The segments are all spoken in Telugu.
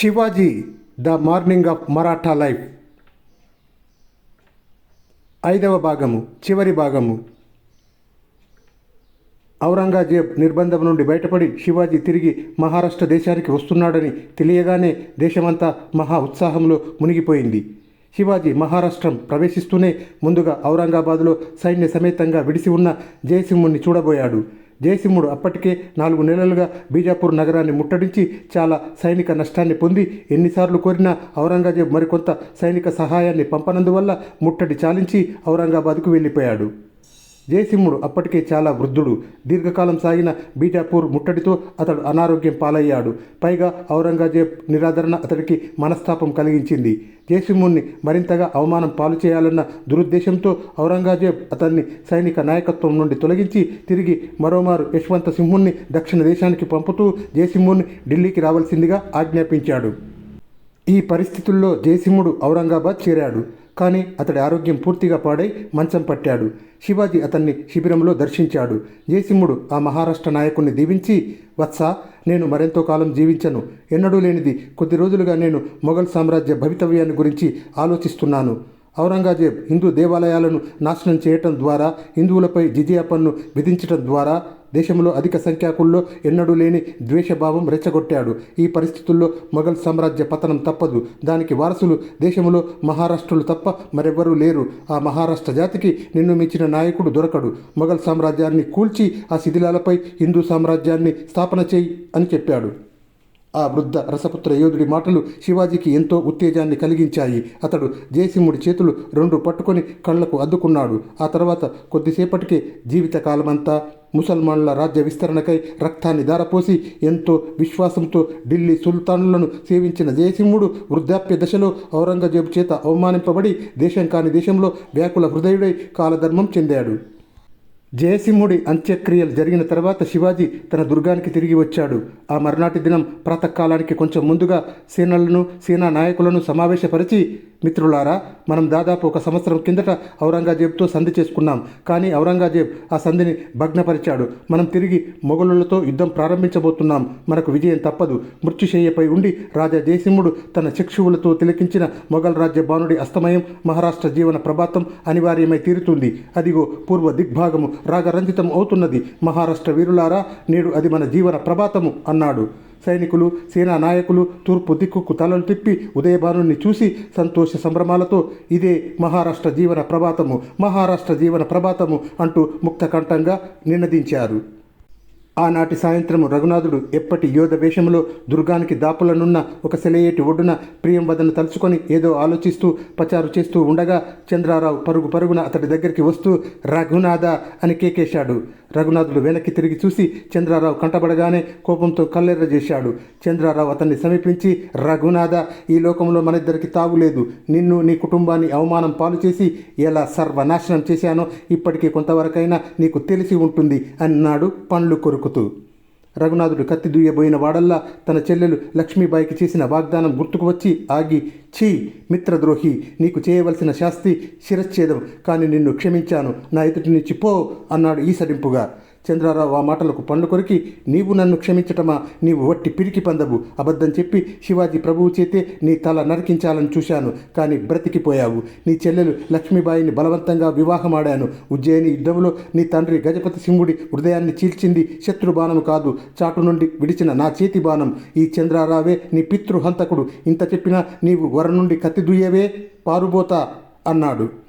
Shivaji the morning of Maratha life. ఐదవ భాగము చివరి భాగము. ఔరంగజేబ్ నిర్బంధం నుండి బయటపడి శివాజీ తిరిగి మహారాష్ట్ర దేశానికి వస్తున్నాడని తెలియగానే దేశమంతా మహా ఉత్సాహంలో మునిగిపోయింది. శివాజీ మహారాష్ట్రం ప్రవేశిస్తూనే ముందుగా ఔరంగాబాదులో సైన్య సమేతంగా విడిసి ఉన్న జయసింహుణ్ణి చూడబోయాడు. జయసింహుడు అప్పటికే నాలుగు నెలలుగా బీజాపూర్ నగరాన్ని ముట్టడించి చాలా సైనిక నష్టాన్ని పొంది ఎన్నిసార్లు కోరినా ఔరంగజేబ్ మరికొంత సైనిక సహాయాన్ని పంపనందువల్ల ముట్టడి చాలించి ఔరంగాబాద్కు వెళ్ళిపోయాడు. జయసింహుడు అప్పటికే చాలా వృద్ధుడు. దీర్ఘకాలం సాగిన బీజాపూర్ ముట్టడితో అతడు అనారోగ్యం పాలయ్యాడు. పైగా ఔరంగజేబ్ నిరాదరణ అతడికి మనస్తాపం కలిగించింది. జయసింహుణ్ణి మరింతగా అవమానం పాలు చేయాలన్న దురుద్దేశంతో ఔరంగజేబ్ అతన్ని సైనిక నాయకత్వం నుండి తొలగించి తిరిగి మరోమారు యశ్వంత సింహుణ్ణి దక్షిణ దేశానికి పంపుతూ జయసింహుణ్ణి ఢిల్లీకి రావాల్సిందిగా ఆజ్ఞాపించాడు. ఈ పరిస్థితుల్లో జయసింహుడు ఔరంగాబాద్ చేరాడు. కానీ అతడి ఆరోగ్యం పూర్తిగా పాడై మంచం పట్టాడు. శివాజీ అతన్ని శిబిరంలో దర్శించాడు. జయసింహుడు ఆ మహారాష్ట్ర నాయకుణ్ణి దీవించి వత్స నేను మరెంతో కాలం జీవించను. ఎన్నడూ లేనిది కొద్ది రోజులుగా నేను మొఘల్ సామ్రాజ్య భవితవ్యాన్ని గురించి ఆలోచిస్తున్నాను. ఔరంగజేబ్ హిందూ దేవాలయాలను నాశనం చేయటం ద్వారా హిందువులపై జిజియా పన్ను విధించటం ద్వారా దేశంలో అధిక సంఖ్యాకుల్లో ఎన్నడూ లేని ద్వేషభావం రెచ్చగొట్టాడు. ఈ పరిస్థితుల్లో మొఘల్ సామ్రాజ్య పతనం తప్పదు. దానికి వారసులు దేశంలో మహారాష్ట్రులు తప్ప మరెవ్వరూ లేరు. ఆ మహారాష్ట్ర జాతికి నిన్ను మించిన నాయకుడు దొరకడు. మొఘల్ సామ్రాజ్యాన్ని కూల్చి ఆ శిథిలాలపై హిందూ సామ్రాజ్యాన్ని స్థాపన చేయి అని చెప్పాడు. ఆ వృద్ధ రసపుత్ర యోధుడి మాటలు శివాజీకి ఎంతో ఉత్తేజాన్ని కలిగించాయి. అతడు జయసింహుడి చేతులు రెండు పట్టుకొని కళ్ళకు అద్దుకున్నాడు. ఆ తర్వాత కొద్దిసేపటికే జీవితకాలమంతా ముసల్మాన్ల రాజ్య విస్తరణకై రక్తాన్ని ధారపోసి ఎంతో విశ్వాసంతో ఢిల్లీ సుల్తానులను సేవించిన జయసింహుడు వృద్ధాప్య దశలో ఔరంగజేబు చేత అవమానింపబడి దేశం కాని దేశంలో వ్యాకుల హృదయుడై కాలధర్మం చెందాడు. జయసింహుడి అంత్యక్రియలు జరిగిన తర్వాత శివాజీ తన దుర్గానికి తిరిగి వచ్చాడు. ఆ మర్నాటి దినం ప్రాతకాలానికి కొంచెం ముందుగా సేనలను సేనా నాయకులను సమావేశపరిచి మిత్రులారా మనం దాదాపు ఒక సంవత్సరం కిందట ఔరంగజేబ్తో సంధి చేసుకున్నాం. కానీ ఔరంగజేబ్ ఆ సంధిని భగ్నపరిచాడు. మనం తిరిగి మొఘలులతో యుద్ధం ప్రారంభించబోతున్నాం. మనకు విజయం తప్పదు. మృత్యుశయ్యపై ఉండి రాజా జయసింహుడు తన శిక్షువులతో తిలకించిన మొఘల్ రాజ్య బాణుడి అస్తమయం మహారాష్ట్ర జీవన ప్రభాతం అనివార్యమై తీరుతుంది. అదిగో పూర్వ దిగ్భాగము రాగరంజితం అవుతున్నది. మహారాష్ట్ర వీరులారా నేడు అది మన జీవన ప్రభాతము అన్నాడు. సైనికులు సేనా నాయకులు తూర్పు దిక్కుకు తలలు తిప్పి ఉదయభానుని చూసి సంతోష సంభ్రమాలతో ఇదే మహారాష్ట్ర జీవన ప్రభాతము మహారాష్ట్ర జీవన ప్రభాతము అంటూ ముక్తకంఠంగా నినదించారు. ఆనాటి సాయంత్రం రఘునాథుడు ఎప్పటి యోధ వేషంలో దుర్గానికి దాపులనున్న ఒక సెలయేటి ఒడ్డున ప్రియంవదను తలుచుకొని ఏదో ఆలోచిస్తూ పచారు చేస్తూ ఉండగా చంద్రారావు పరుగు పరుగున అతడి దగ్గరికి వస్తూ రఘునాథ అని కేకేశాడు. రఘునాథుడు వెనక్కి తిరిగి చూసి చంద్రారావు కంటబడగానే కోపంతో కల్లెర్ర చేశాడు చంద్రారావు అతన్ని సమీపించి రఘునాథ ఈ లోకంలో మన ఇద్దరికి తాగులేదు నిన్ను నీ కుటుంబాన్ని అవమానం పాలు చేసి ఎలా సర్వనాశనం చేశానో ఇప్పటికీ కొంతవరకైనా నీకు తెలిసి ఉంటుంది అన్నాడు పండ్లు కొరుకుతూ. రఘునాథుడు కత్తి దూయబోయిన వాడల్లా తన చెల్లెలు లక్ష్మీబాయికి చేసిన వాగ్దానం గుర్తుకు వచ్చి ఆగి ఛీ మిత్రద్రోహి నీకు చేయవలసిన శాస్తి శిరచ్ఛేదం కానీ నిన్ను క్షమించాను. నా ఎదుటి నుంచి పో అన్నాడు సడింపుగా చంద్రారావు ఆ మాటలకు పండ్లు కొరికి నీవు నన్ను క్షమించటమా? నీవు వట్టి పిరికి పందవు. అబద్ధం చెప్పి శివాజీ ప్రభువు చేతే నీ తల నరికించాలని చూశాను కానీ బ్రతికిపోయావు. నీ చెల్లెలు లక్ష్మీబాయిని బలవంతంగా వివాహమాడాను. ఉజ్జయిని యుద్ధంలో నీ తండ్రి గజపతి సింహుడి హృదయాన్ని చీల్చింది శత్రు బాణము కాదు. చాటు నుండి విడిచిన నా చేతి బాణం. ఈ చంద్రారావే నీ పితృహంతకుడు. ఇంత చెప్పినా నీవు వర నుండి కత్తి దుయ్యవే? పారుబోతా అన్నాడు.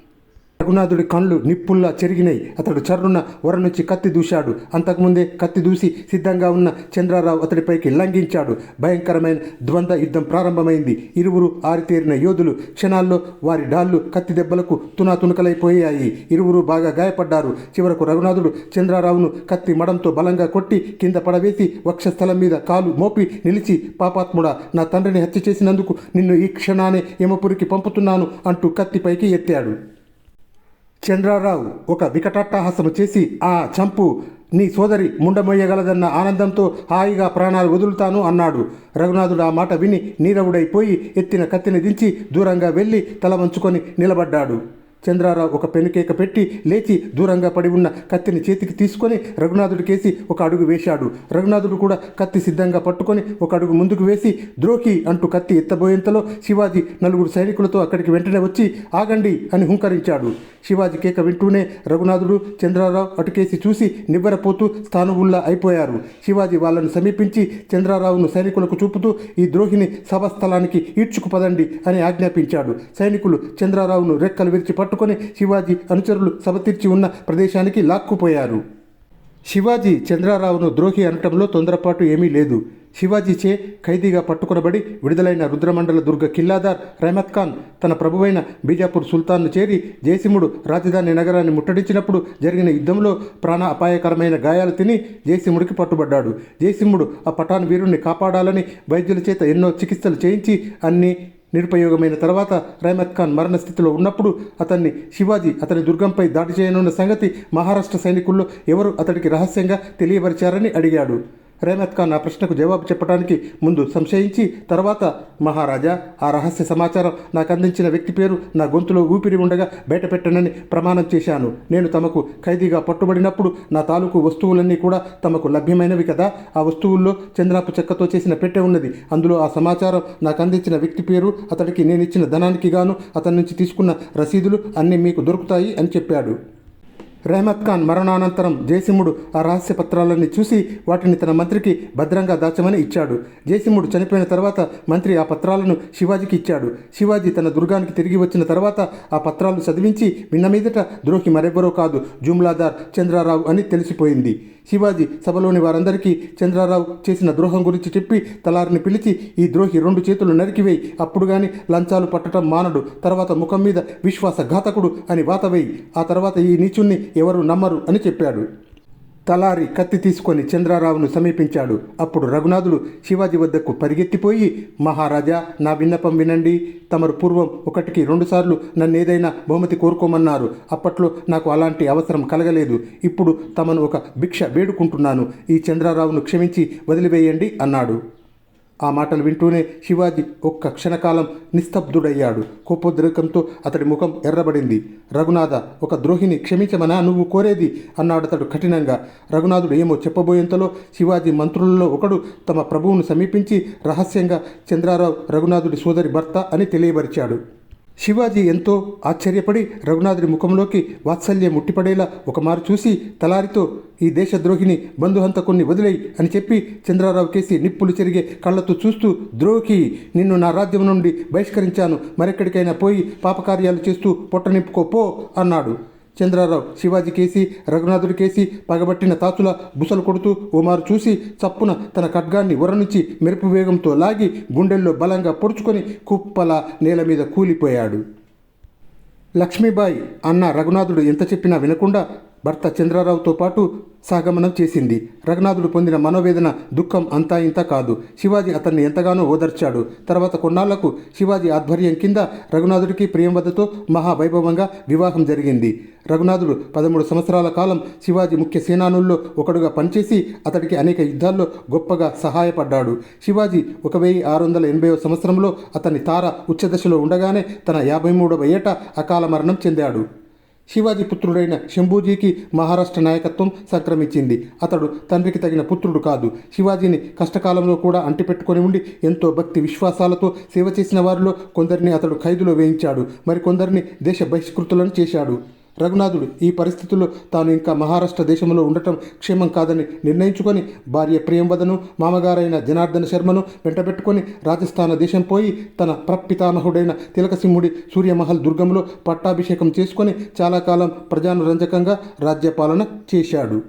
రఘునాథుడి కళ్ళు నిప్పుల్లా చెరిగినాయి అతడు చర్రున వర నుంచి కత్తి దూశాడు. అంతకుముందే కత్తి దూసి సిద్ధంగా ఉన్న చంద్రారావు అతడిపైకి లంఘించాడు. భయంకరమైన ద్వంద్వ యుద్ధం ప్రారంభమైంది. ఇరువురు ఆరితేరిన యోధులు క్షణాల్లో వారి డాళ్ళు కత్తి దెబ్బలకు తునాతునకలైపోయాయి. ఇరువురు బాగా గాయపడ్డారు. చివరకు రఘునాథుడు చంద్రారావును కత్తి మడంతో బలంగా కొట్టి కింద పడవేసి వక్షస్థలం మీద కాలు మోపి నిలిచి పాపాత్ముడా నా తండ్రిని హత్య చేసినందుకు నిన్ను ఈ క్షణానే యమపురికి పంపుతున్నాను అంటూ కత్తిపైకి ఎత్తాడు. చంద్రారావు ఒక వికటాట్టహాసము చేసి ఆ చంపు నీ సోదరి ముండమొయ్యగలదన్న ఆనందంతో హాయిగా ప్రాణాలు వదులుతాను అన్నాడు. రఘునాథుడు ఆ మాట విని నీరవుడైపోయి ఎత్తిన కత్తిని దించి దూరంగా వెళ్ళి తల వంచుకొని నిలబడ్డాడు. చంద్రారావు ఒక పెనుకేక పెట్టి లేచి దూరంగా పడి ఉన్న కత్తిని చేతికి తీసుకొని రఘునాథుడి కేసి ఒక అడుగు వేశాడు. రఘునాథుడు కూడా కత్తి సిద్ధంగా పట్టుకొని ఒక అడుగు ముందుకు వేసి ద్రోహి అంటూ కత్తి ఎత్తబోయేంతలో శివాజీ నలుగురు సైనికులతో అక్కడికి వెంటనే వచ్చి ఆగండి అని హుంకరించాడు. శివాజీ కేక వింటూనే రఘునాథుడు చంద్రారావు అటుకేసి చూసి నివ్వరపోతూ స్థానువుల్లా అయిపోయారు. శివాజీ వాళ్ళను సమీపించి చంద్రారావును సైనికులకు చూపుతూ ఈ ద్రోహిని సభాస్థలానికి ఈడ్చుకుపదండి అని ఆజ్ఞాపించాడు. సైనికులు చంద్రారావును రెక్కలు విరిచి పట్టుకొని శివాజీ అనుచరులు సభ తీర్చి ఉన్న ప్రదేశానికి లాక్కుపోయారు. శివాజీ చంద్రారావును ద్రోహి అనటంలో తొందరపాటు ఏమీ లేదు. శివాజీచే ఖైదీగా పట్టుకొనబడి విడుదలైన రుద్రమండల దుర్గ కిల్లాదార్ రెహమత్ ఖాన్ తన ప్రభువైన బీజాపూర్ సుల్తాన్ను చేరి జయసింహుడు రాజధాని నగరాన్ని ముట్టడించినప్పుడు జరిగిన యుద్ధంలో ప్రాణ అపాయకరమైన గాయాలు తిని జయసింహుడికి పట్టుబడ్డాడు. జయసింహుడు ఆ పఠాన్ వీరుణ్ణి కాపాడాలని వైద్యుల చేత ఎన్నో చికిత్సలు చేయించి అన్ని నిరుపయోగమైన తర్వాత రైమత్ ఖాన్ మరణ స్థితిలో ఉన్నప్పుడు అతన్ని శివాజీ అతని దుర్గంపై దాడి చేయనున్న సంగతి మహారాష్ట్ర సైనికుల్లో ఎవరు అతడికి రహస్యంగా తెలియపరిచారని అడిగాడు. రేమత్ ఖాన్ ఆ ప్రశ్నకు జవాబు చెప్పడానికి ముందు సంశయించి తర్వాత మహారాజా ఆ రహస్య సమాచారం నాకు అందించిన వ్యక్తి పేరు నా గొంతులో ఊపిరి ఉండగా బయటపెట్టనని ప్రమాణం చేశాను. నేను తమకు ఖైదీగా పట్టుబడినప్పుడు నా తాలూకు వస్తువులన్నీ కూడా తమకు లభ్యమైనవి కదా? ఆ వస్తువుల్లో చంద్రాపు చెక్కతో చేసిన పెట్టె ఉన్నది. అందులో ఆ సమాచారం నాకు అందించిన వ్యక్తి పేరు అతడికి నేను ఇచ్చిన ధనానికి గాను అతని నుంచి తీసుకున్న రసీదులు అన్నీ మీకు దొరుకుతాయి అని చెప్పాడు. రెహమత్ ఖాన్ మరణానంతరం జయసింహుడు ఆ రహస్య పత్రాలన్నీ చూసి వాటిని తన మంత్రికి భద్రంగా దాచమని ఇచ్చాడు. జయసింహుడు చనిపోయిన తర్వాత మంత్రి ఆ పత్రాలను శివాజీకి ఇచ్చాడు. శివాజీ తన దుర్గానికి తిరిగి వచ్చిన తర్వాత ఆ పత్రాలు చదివించి విన్న మీదట ద్రోహి మరెవ్వరో కాదు జుమ్లాదార్ చంద్రారావు అని తెలిసిపోయింది. శివాజీ సభలోని వారందరికీ చంద్రారావు చేసిన ద్రోహం గురించి చెప్పి తలారిని పిలిచి ఈ ద్రోహి రెండు చేతులు నరికివేయి అప్పుడు గాని లంచాలు పట్టడం మానడు. తర్వాత ముఖం మీద విశ్వాసఘాతకుడు అని వాతవేయి ఆ తర్వాత ఈ నీచుణ్ణి ఎవరు నమ్మరు అని చెప్పాడు. తలారి కత్తి తీసుకొని చంద్రారావును సమీపించాడు. అప్పుడు రఘునాథుడు శివాజీ వద్దకు పరిగెత్తిపోయి మహారాజా నా విన్నపం వినండి. తమరు పూర్వం ఒకటికి రెండుసార్లు నన్ను ఏదైనా బహుమతి కోరుకోమన్నారు. అప్పట్లో నాకు అలాంటి అవసరం కలగలేదు. ఇప్పుడు తమను ఒక భిక్ష వేడుకుంటున్నాను. ఈ చంద్రారావును క్షమించి వదిలివేయండి అన్నాడు. ఆ మాటలు వింటూనే శివాజీ ఒక్క క్షణకాలం నిస్తబ్దుడయ్యాడు. కోపోద్రేకంతో అతడి ముఖం ఎర్రబడింది. రఘునాథ ఒక ద్రోహిని క్షమించమనా నువ్వు కోరేది? అన్నాడు అతడు కఠినంగా. రఘునాథుడు ఏమో చెప్పబోయేంతలో శివాజీ మంత్రులలో ఒకడు తమ ప్రభువును సమీపించి రహస్యంగా చంద్రారావు రఘునాథుడి సోదరి భర్త అని తెలియపరిచాడు. శివాజీ ఎంతో ఆశ్చర్యపడి రఘునాథుడి ముఖంలోకి వాత్సల్యం ముట్టిపడేలా ఒకమారు చూసి తలారితో ఈ దేశద్రోహిని బంధుహంతకుణ్ణి వదిలేయి అని చెప్పి చంద్రారావు కేసి నిప్పులు చెరిగే కళ్ళతో చూస్తూ ద్రోహి నిన్ను నా రాజ్యం నుండి బహిష్కరించాను. మరెక్కడికైనా పోయి పాపకార్యాలు చేస్తూ పొట్ట నింపుకోపో అన్నాడు. చంద్రారావు శివాజీ కేసి రఘునాథుడి కేసి పగబట్టిన తాచుల బుసలు కొడుతూ ఓమారు చూసి చప్పున తన ఖడ్గాన్ని ఉర నుంచి మెరుపు వేగంతో లాగి గుండెల్లో బలంగా పొడుచుకొని కుప్పల నేల మీద కూలిపోయాడు. లక్ష్మీబాయి అన్న రఘునాథుడు ఎంత చెప్పినా వినకుండా భర్త చంద్రారావుతో పాటు సాగమనం చేసింది. రఘునాథుడు పొందిన మనోవేదన దుఃఖం అంతా ఇంత కాదు. శివాజీ అతన్ని ఎంతగానో ఓదర్చాడు. తర్వాత కొన్నాళ్ళకు శివాజీ ఆధ్వర్యం కింద రఘునాథుడికి ప్రియంవదతో మహావైభవంగా వివాహం జరిగింది. రఘునాథుడు పదమూడు సంవత్సరాల కాలం శివాజీ ముఖ్య సేనానుల్లో ఒకడుగా పనిచేసి అతడికి అనేక యుద్ధాల్లో గొప్పగా సహాయపడ్డాడు. శివాజీ ఒక వెయ్యి ఆరు వందల ఎనభైవ సంవత్సరంలో అతని తార ఉచ్చదశలో ఉండగానే తన యాభై మూడవ ఏట అకాల మరణం చెందాడు. శివాజీ పుత్రుడైన శంభూజీకి మహారాష్ట్ర నాయకత్వం సంక్రమించింది. అతడు తండ్రికి తగిన పుత్రుడు కాదు. శివాజీని కష్టకాలంలో కూడా అంటిపెట్టుకొని ఉండి ఎంతో భక్తి విశ్వాసాలతో సేవ చేసిన వారిలో కొందరిని అతడు ఖైదులో వేయించాడు. మరికొందరిని దేశ బహిష్కృతులను చేశాడు. రఘునాథుడు ఈ పరిస్థితుల్లో తాను ఇంకా మహారాష్ట్ర దేశంలో ఉండటం క్షేమం కాదని నిర్ణయించుకొని భార్య ప్రియంవదను మామగారైన జనార్దన శర్మను వెంటబెట్టుకొని రాజస్థాన దేశం పోయి తన ప్రపితామహుడైన తిలకసింహుడి సూర్యమహల్ దుర్గంలో పట్టాభిషేకం చేసుకొని చాలా కాలం ప్రజానురంజకంగా రాజ్యపాలన చేశాడు.